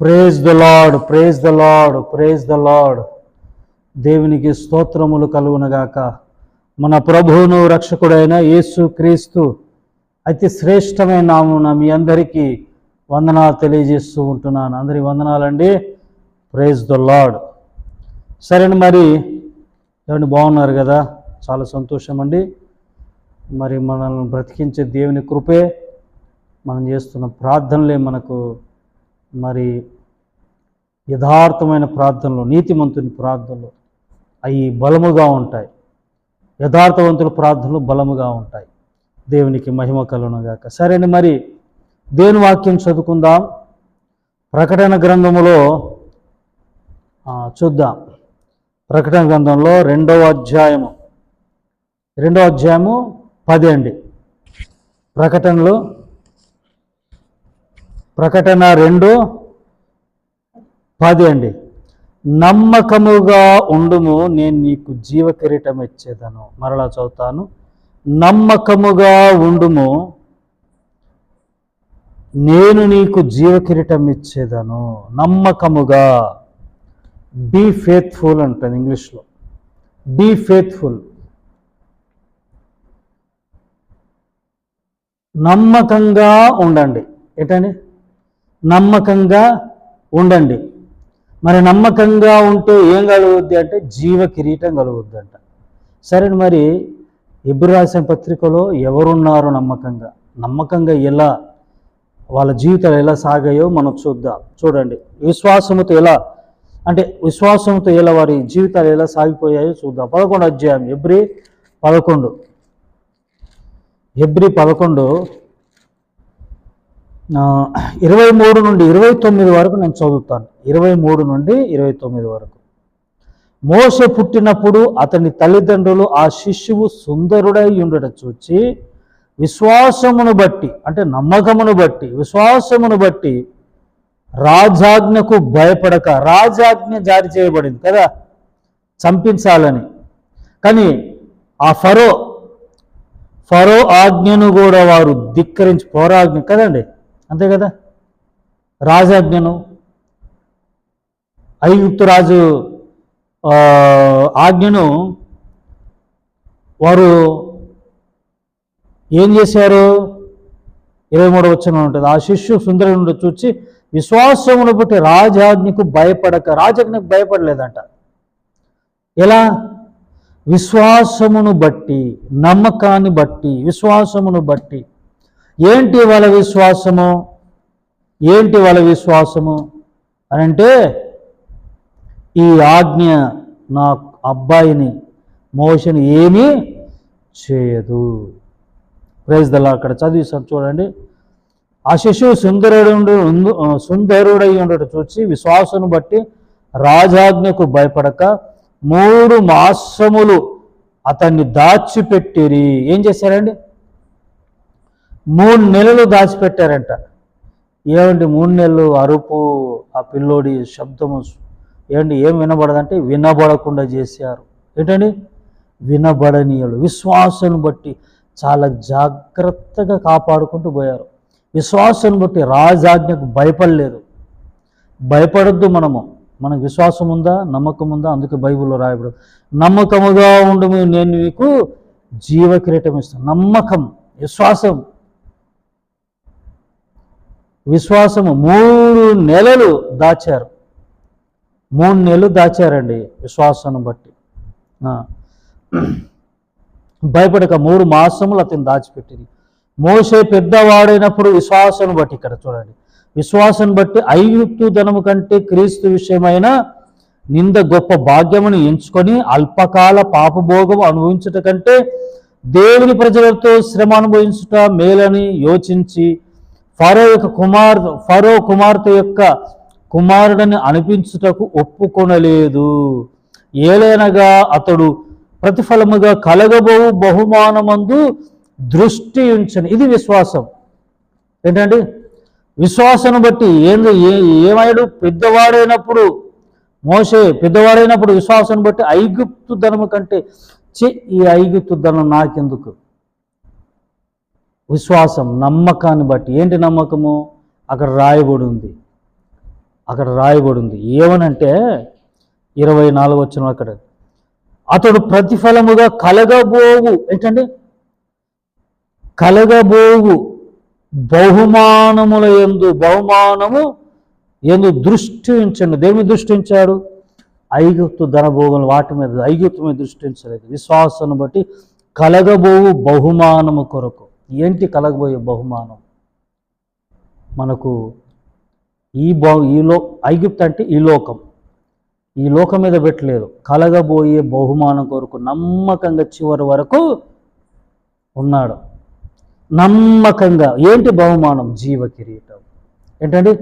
Praise the Lord praise the Lord praise the Lord దేవునికి స్తోత్రములు కలుగునగాక. మన ప్రభువును రక్షకుడైన యేసు క్రీస్తు అతి శ్రేష్టమైన నామున మీ అందరికీ వందనాలు తెలియజేస్తూ ఉంటున్నాను. అందరి వందనాలండి. ప్రేజ్ ద లాడ్ సరేనా మరి ఏమండి బాగున్నారు కదా? చాలా సంతోషం అండి మరి మనల్ని బ్రతికించే దేవుని కృపే మనం చేస్తున్న ప్రార్థనలే మనకు మరి యథార్థమైన ప్రార్థనలు నీతిమంతుని ప్రార్థనలు అవి బలముగా ఉంటాయి. యథార్థవంతుల ప్రార్థనలు బలముగా ఉంటాయి. దేవునికి మహిమ కలుగునుగాక సరేని మరి దేవుని వాక్యం చదువుకుందాం. ప్రకటన గ్రంథములో చూద్దాం. ప్రకటన గ్రంథంలో రెండవ అధ్యాయము. రెండవ అధ్యాయము పది అండి. ప్రకటనలో ప్రకటన రెండు పది అండి. నమ్మకముగా ఉండుము నేను నీకు జీవ కిరీటం ఇచ్చేదను. మరలా చదువుతాను. నమ్మకముగా ఉండుము నేను నీకు జీవ కిరీటం ఇచ్చేదను. నమ్మకముగా. బీ ఫేత్ఫుల్ అంటుంది ఇంగ్లీష్లో. బీ ఫేత్ఫుల్ నమ్మకంగా ఉండండి. ఏంటండి? నమ్మకంగా ఉండండి. మరి నమ్మకంగా ఉంటే ఏం కలుగుద్ది అంటే జీవ కిరీటం కలుగుద్ది అంట సరే మరి ఇబ్బరు రాసిన పత్రికలో ఎవరున్నారు నమ్మకంగా? నమ్మకంగా ఎలా? వాళ్ళ జీవితాలు ఎలా సాగాయో మనం చూద్దాం. చూడండి. విశ్వాసముతో ఎలా? అంటే విశ్వాసంతో ఎలా వారి జీవితాలు ఎలా సాగిపోయాయో చూద్దాం. పదకొండు అధ్యాయం. ఎబ్రి పదకొండు. ఎబ్రి పదకొండు ఇరవై మూడు నుండి ఇరవై తొమ్మిది వరకు నేను చదువుతాను. ఇరవై మూడు నుండి ఇరవై తొమ్మిది వరకు. మోస పుట్టినప్పుడు అతని తల్లిదండ్రులు ఆ శిష్యువు సుందరుడై ఉండట చూచి విశ్వాసమును బట్టి అంటే నమ్మకమును బట్టి విశ్వాసమును బట్టి రాజాజ్ఞకు భయపడక రాజాజ్ఞ జారీ చేయబడింది కదా చంపించాలని. కానీ ఆ ఫరో ఫరో ఆజ్ఞను కూడా వారు ధిక్కరించి పోరాజ్ఞ కదండి? అంతే కదా? రాజాజ్ఞను ఐగుప్తు రాజు ఆ, ఆజ్ఞను వారు ఏం చేశారు? ఇరవై మూడు వచ్చిన ఉంటుంది. ఆ శిష్యు సుందరుడు చూచి విశ్వాసమును బట్టి రాజాజ్ఞకు భయపడక రాజాజ్ఞకు భయపడలేదంట. ఎలా? విశ్వాసమును బట్టి నమ్మకాన్ని బట్టి విశ్వాసమును బట్టి ఏంటి వాళ్ళ విశ్వాసము? ఏంటి వాళ్ళ విశ్వాసము? అని అంటే ఈ ఆజ్ఞ నా అబ్బాయిని మోషన్ ఏమీ చేయదు. ప్రైజ్ దల్లా అక్కడ చదివిస్తాను చూడండి. ఆ శిశువు సుందరుడు సుందరుడై ఉండటం చూసి విశ్వాసను బట్టి రాజాజ్ఞకు భయపడక మూడు మాసములు అతన్ని దాచిపెట్టిరి. ఏం చేశారండి? మూడు నెలలు దాచిపెట్టారంట. ఏమండి మూడు నెలలు అరుపు ఆ పిల్లోడి శబ్దము ఏమండి ఏం వినబడదంటే వినబడకుండా చేశారు. ఏంటండి? వినబడనీయులు విశ్వాసం బట్టి చాలా జాగ్రత్తగా కాపాడుకుంటూ పోయారు. విశ్వాసం బట్టి రాజాజ్ఞకు భయపడలేదు. భయపడొద్దు మనము. మనకు విశ్వాసం ఉందా? నమ్మకం ఉందా? అందుకే బైబిల్లో రాయబడు. నమ్మకముగా ఉండు నేను నీకు జీవ కిరీటం ఇస్తాను. నమ్మకం విశ్వాసం. విశ్వాసము మూడు నెలలు దాచారు. మూడు నెలలు దాచారండి విశ్వాసం బట్టి. భయపడక మూడు మాసములు అతను దాచిపెట్టింది. మోసే పెద్దవాడైనప్పుడు విశ్వాసం బట్టి ఇక్కడ చూడండి. విశ్వాసం బట్టి ఐగుప్తు ధనము కంటే క్రీస్తు విషయమైన నింద గొప్ప భాగ్యమును ఎంచుకొని అల్పకాల పాపభోగం అనుభవించుట కంటే దేవుని ప్రజలతో శ్రమ అనుభవించుట మేలని యోచించి ఫరో యొక్క కుమార్ ఫరో కుమార్తె యొక్క కుమారుడని అనిపించుటకు ఒప్పుకొనలేదు. ఏలైనగా అతడు ప్రతిఫలముగా కలగబోవు బహుమానమందు దృష్టి ఉంచను. ఇది విశ్వాసం. ఏంటండి విశ్వాసం బట్టి ఏంది? ఏ ఏమయ్యాడు? పెద్దవాడైనప్పుడు మోసే పెద్దవాడైనప్పుడు విశ్వాసం బట్టి ఐగుప్తు ధనము కంటే చె ఈ ఐగుప్తు ధనం నాకెందుకు? విశ్వాసం నమ్మకాన్ని బట్టి. ఏంటి నమ్మకము? అక్కడ రాయబడి ఉంది. అక్కడ రాయబడింది ఏమనంటే ఇరవై నాలుగు వచ్చిన అక్కడ అతడు ప్రతిఫలముగా కలగబోవు. ఏంటండి? కలగబోవు బహుమానముల ఎందు బహుమానము ఎందు దృష్టి ఉంచండి. దేని మీద దృష్టి ఉంచాడు? ఐగుప్తు ధనభోగులు వాటి మీద ఐగుప్తు మీద దృష్టి ఉంచలేదు. విశ్వాసాన్ని బట్టి కలగబోవు బహుమానము కొరకు. ఏంటి కలగబోయే బహుమానం? మనకు ఈ బహు ఈ లో అంటే ఈ లోకం. ఈ లోకం మీద పెట్టలేదు. కలగబోయే బహుమానం కొరకు నమ్మకంగా చివరి వరకు ఉన్నాడు. నమ్మకంగా. ఏంటి బహుమానం? జీవ కిరీటం ఏంటండి?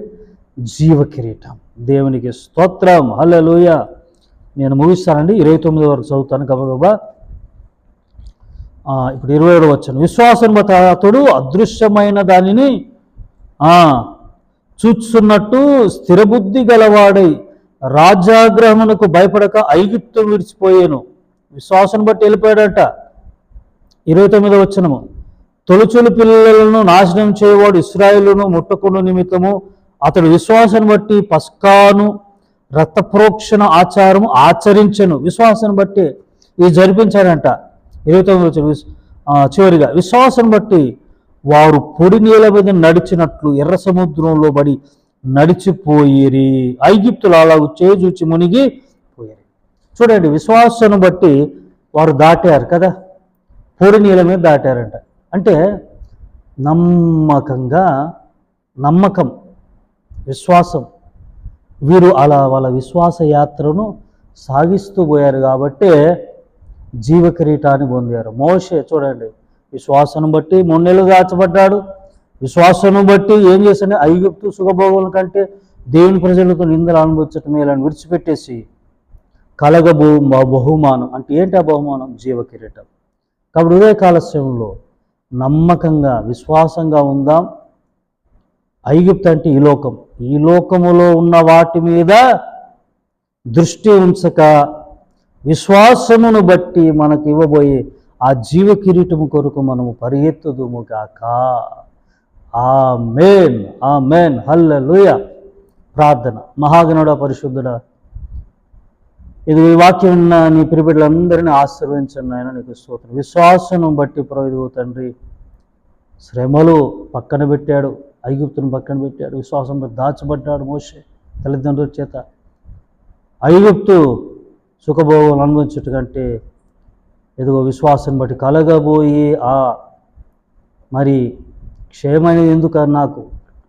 జీవ కిరీటం దేవునికి స్తోత్రం. హలలుయ నేను ముగిస్తానండి. ఇరవై తొమ్మిది వరకు చదువుతాను. గబగబా. ఇప్పుడు ఇరవై ఏడు వచ్చాను విశ్వాసం అతడు అదృశ్యమైన దానిని చూచున్నట్టు స్థిరబుద్ధి గలవాడై రాజ్యాగ్రహమునకు భయపడక ఐగిప్తు విడిచిపోయాను. విశ్వాసం బట్టి వెళ్ళిపోయాడట. ఇరవై తొమ్మిది వచ్చినము తొలుచులు పిల్లలను నాశనం చేయవాడు ఇస్రాయిలును ముట్టకును నిమిత్తము అతడు విశ్వాసం బట్టి పస్కాను రక్తప్రోక్షణ ఆచారము ఆచరించను. విశ్వాసాన్ని బట్టి ఇది జరిపించాడంట. ఇరవై తొమ్మిది చివరిగా విశ్వాసం బట్టి వారు పొడి నీళ్ళ మీద నడిచినట్లు ఎర్ర సముద్రంలో పడి నడిచిపోయిరి. ఐగిప్తులు అలాగ చేజూచి మునిగి పోయారు. చూడండి విశ్వాసాన్ని బట్టి వారు దాటారు కదా? పొడి నీళ్ళ మీద దాటారంట. అంటే నమ్మకంగా నమ్మకం విశ్వాసం. వీరు అలా వాళ్ళ విశ్వాస యాత్రను సాగిస్తూ పోయారు కాబట్టే జీవ కిరీటాన్ని పొందారు. మోషే చూడండి విశ్వాసను బట్టి మొన్నెలు దాచబడ్డాడు. విశ్వాసను బట్టి ఏం చేశాడు? ఐగుప్తు సుఖభోగుల కంటే దేవుని ప్రజలకు నిందలు అనుభవించటం మేలని విడిచిపెట్టేసి కలగబో బహుమానం. అంటే ఏంటి ఆ బహుమానం? జీవ కిరీటం కాబట్టి ఉదయ కాలస్యంలో నమ్మకంగా విశ్వాసంగా ఉందాం. ఐగుప్తు అంటే ఈ లోకం. ఈ లోకములో ఉన్న వాటి మీద దృష్టి ఉంచక విశ్వాసమును బట్టి మనకు ఇవ్వబోయే ఆ జీవ కిరీటము కొరకు మనము పరిగెత్తుదుము గాక. ఆ మేన్ ఆ మేన్ హల్లెలూయ. ప్రార్థన. మహాగణుడ పరిశుద్ధుడ ఇది ఈ వాక్యం ఉన్న నీ పిరిబిడ్లందరినీ ఆశీర్వదించండి ఆయన నీకు స్తోత్రం. విశ్వాసం బట్టి ప్రవేదు తండ్రి శ్రమలు పక్కన పెట్టాడు ఐగుప్తును పక్కన పెట్టాడు విశ్వాసంలో దాచబడ్డాడు మోసే తల్లిదండ్రుల చేత. ఐగుప్తు సుఖభోగం అనుభవించట కంటే ఎదుగో విశ్వాసం బట్టి కలగబోయి ఆ మరి క్షేమైనది ఎందుకు నాకు?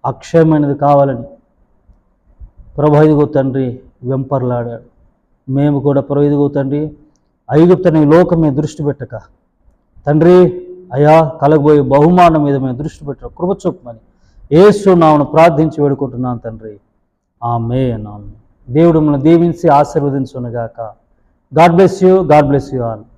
అక్షయమైనది కావాలని ప్రభుదిగో తండ్రి వెంపర్లాడాడు. మేము కూడా ప్రభుదిగో తండ్రి ఐగుప్తని లోకం మీద దృష్టి పెట్టక తండ్రి అయా కలగబోయే బహుమానం మీద మేము దృష్టి పెట్టక కృప చూపమని ఏసు నామను ప్రార్థించి వేడుకుంటున్నాను తండ్రి. ఆమె నామ దేవుడు మన దీవించి ఆశీర్వదించునుగాక. God bless you. God bless you all.